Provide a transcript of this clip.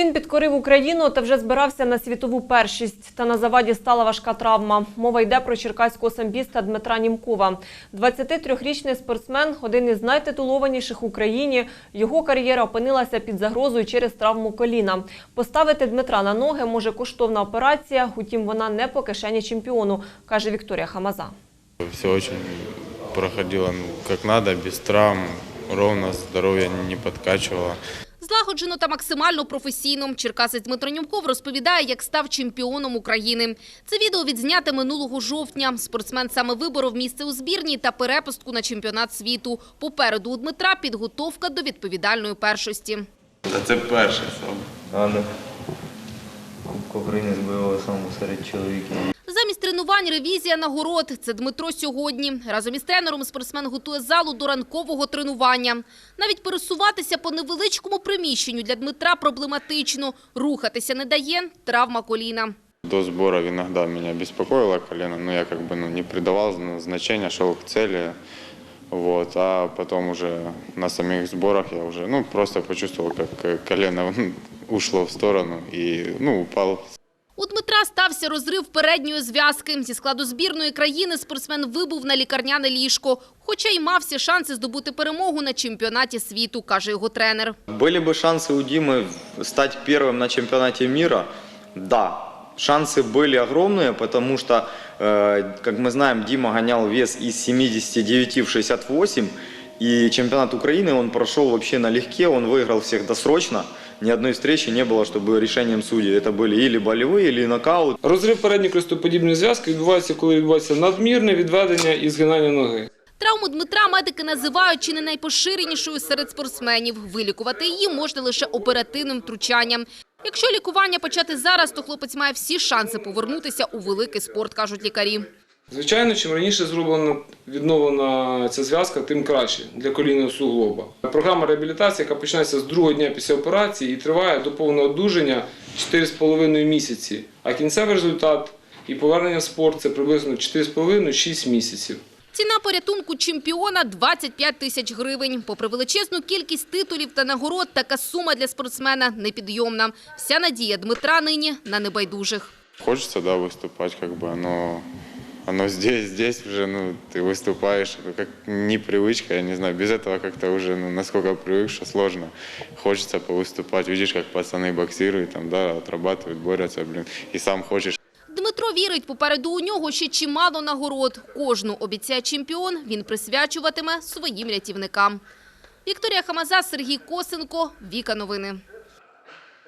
Він підкорив Україну та вже збирався на світову першість. Та на заваді стала важка травма. Мова йде про черкаського самбіста Дмитра Німкова. 23-річний спортсмен – один із найтитулованіших в Україні. Його кар'єра опинилася під загрозою через травму коліна. Поставити Дмитра на ноги може коштовна операція, утім вона не по кишені чемпіону, каже Вікторія Хамаза. Все очень проходило ну, как надо, без травм, ровно, здоровье не подкачивало. Злагоджено та максимально професійно. Черкасець Дмитро Нюмков розповідає, як став чемпіоном України. Це відео відзняте минулого жовтня. Спортсмен саме виборов місце у збірній та перепустку на чемпіонат світу. Попереду у Дмитра підготовка до відповідальної першості. Та це перше саме. Ну. Кубок України з бойового самбо серед чоловіків. Тренувань ревізія нагород. Це Дмитро сьогодні. Разом із тренером спортсмен готує залу до ранкового тренування. Навіть пересуватися по невеличкому приміщенню для Дмитра проблематично. Рухатися не дає травма коліна. До сборов иногда меня беспокоило колено, но я как бы ну, не придавал зна- значения, шел к цели. Вот, а потом уже на самих сборах я уже ну, просто почувствовал, как колено ушло в сторону и ну, упал У Дмитра стався розрив передньої зв'язки. Зі складу збірної країни спортсмен вибув на лікарняне ліжко, хоча й мав всі шанси здобути перемогу на чемпіонаті світу, каже його тренер. Были бы шансы у Димы стать первым на чемпионате мира? Да. Шансы были огромные, потому что, э, как мы знаем, Дима гонял вес из 79 в 68, и чемпионат Украины он прошел вообще налегке, он выиграл всех досрочно. Ни одной встречи не было, чтобы решением судей это были или болевые, или нокаут. Розрив передньої крестоподібної зв'язки відбувається, коли відбувається надмірне відведення і згинання ноги. Травму Дмитра медики називають чи не найпоширенішою серед спортсменів. Вилікувати її можна лише оперативним втручанням. Якщо лікування почати зараз, то хлопець має всі шанси повернутися у великий спорт, кажуть лікарі. Звичайно, чим раніше зроблена відновлена ця зв'язка, тим краще для колінного суглоба. Програма реабілітації, яка починається з другого дня після операції і триває до повного одужання 4,5 місяці. А кінцевий результат і повернення в спорт це приблизно 4,5-6 місяців. Ціна порятунку чемпіона – 25 тисяч гривень. Попри величезну кількість титулів та нагород, така сума для спортсмена непідйомна. Вся надія Дмитра нині на небайдужих. Хочется, да, выступать, как бы оно, оно здесь, здесь уже, ну, ты выступаешь, это как непривычка, я не знаю, без этого как-то уже, ну, насколько привык, что сложно. Хочется повыступать, видишь, как пацаны боксируют, там, да, отрабатывают, борются, блин, и сам хочешь. Дмитро вірить, попереду у нього ще чимало нагород. Кожну, обіцяє чемпіон, він присвячуватиме своїм рятівникам. Вікторія Хамаза, Сергій Косенко, Віка Новини.